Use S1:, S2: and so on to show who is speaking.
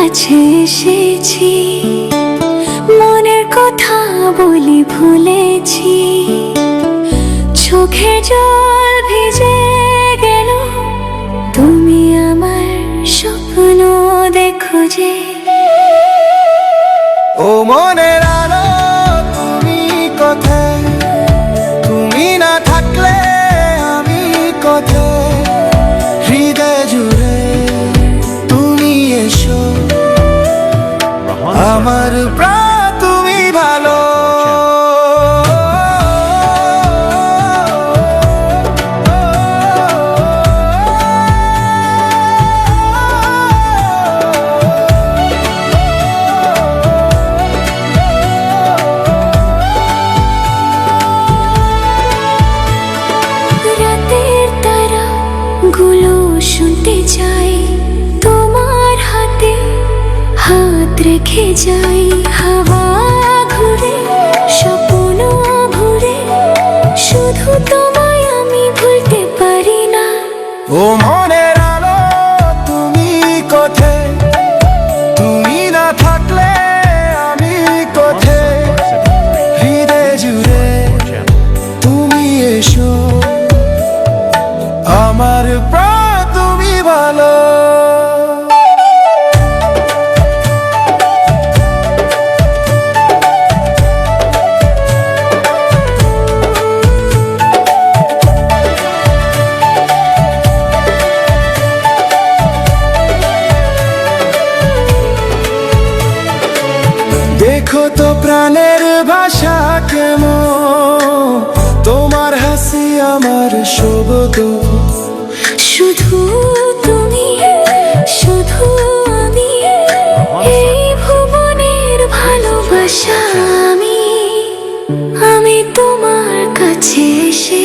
S1: কাছে এসেছি, মনের কথা বলি ভুলেছি। চোখে জল ভিজে গেল, তুমি আমার স্বপ্ন দেখো যে।
S2: ও মনের আলো, তুমি কথা তুমি না থাকলে আমার প্রাণ
S1: রেখে যাই হাওয়া ঘুরে, স্বপ্ন ঘুরে শুধু তোমায় আমি ভুলতে পারি না।
S2: ও মনের আলো, তুমি কোথায়? তুমি না থাকলে আমি কোথায়? হৃদয় জুড়ে তুমি এসো। আমার প্রাণ তুমি ভালো দেখো তো প্রাণের ভাষা কেমন? তোমার হাসি, আমার শব্দ।
S1: শুধু তুমি শুধু আমি এই ভুবনের ভালোবাসা আমি। আমি তোমার কাছে এসে